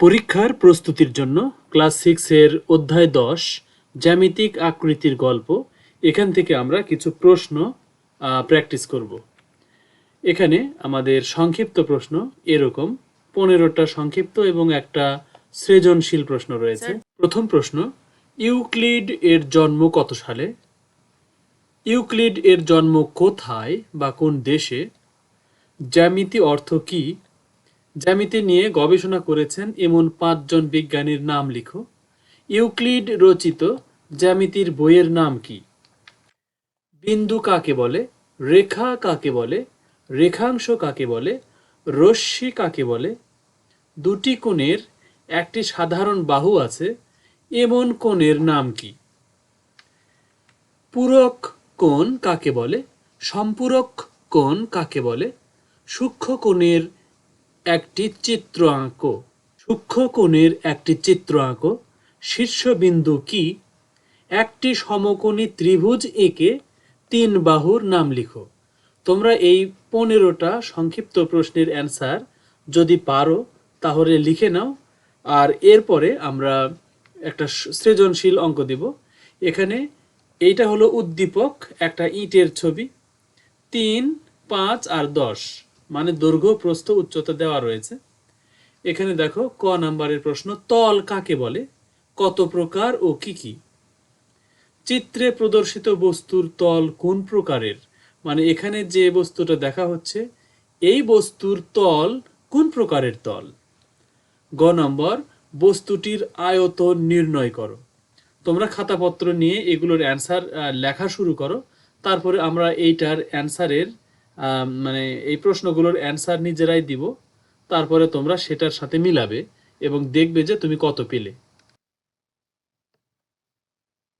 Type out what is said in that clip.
পরীক্ষার প্রস্তুতির জন্য ক্লাস সিক্সের অধ্যায় দশ জ্যামিতিক আকৃতির গল্প এখান থেকে আমরা কিছু প্রশ্ন প্র্যাকটিস করব। এখানে আমাদের সংক্ষিপ্ত প্রশ্ন এরকম পনেরোটা সংক্ষিপ্ত এবং একটা সৃজনশীল প্রশ্ন রয়েছে। প্রথম প্রশ্ন ইউক্লিড এর জন্ম কত সালে? ইউক্লিড এর জন্ম কোথায় বা কোন দেশে? জ্যামিতি অর্থ কি? জ্যামিতি নিয়ে গবেষণা করেছেন এমন পাঁচজন বিজ্ঞানীর নাম লিখো। ইউক্লিড রচিত জ্যামিতির বইয়ের নাম কি? বিন্দু কাকে বলে? রেখা কাকে বলে? রেখাংশ কাকে বলে? রশ্মি কাকে বলে? দুটি কোণের একটি সাধারণ বাহু আছে, এমন কোণের নাম কি? পূরক কোণ কাকে বলে? সম্পূরক কোণ কাকে বলে? সূক্ষ্ম কোণের একটি চিত্র আঁকো সূক্ষ্ম কোণের একটি চিত্র আঁকো শীর্ষবিন্দু কি? একটি সমকোণী ত্রিভুজ এঁকে তিন বাহুর নাম লিখো। তোমরা এই পনেরোটা সংক্ষিপ্ত প্রশ্নের অ্যান্সার যদি পারো, তাহলে লিখে নাও। আর এরপরে আমরা একটা সৃজনশীল অঙ্ক দেব। এখানে এইটা হলো উদ্দীপক, একটা ইটের ছবি। তিন, পাঁচ আর দশ। মানে দৈর্ঘ্য, প্রস্থ, উচ্চতা দেওয়া রয়েছে। এখানে দেখো, ক নাম্বারের প্রশ্ন, তল কাকে বলে? কত প্রকার ও কি কি? চিত্রে প্রদর্শিত বস্তুর তল কোন প্রকারের? মানে এখানে যে বস্তুটা দেখা হচ্ছে, এই বস্তুর তল কোন প্রকারের তল? গ নম্বর, বস্তুটির আয়তন নির্ণয় করো। তোমরা খাতাপত্র নিয়ে এগুলোর অ্যান্সার লেখা শুরু করো। তারপরে আমরা এইটার অ্যান্সারের মানে এই প্রশ্নগুলোর অ্যান্সার নিজেরাই দিব। তারপরে তোমরা সেটার সাথে মিলাবে এবং দেখবে যে তুমি কত পেলে।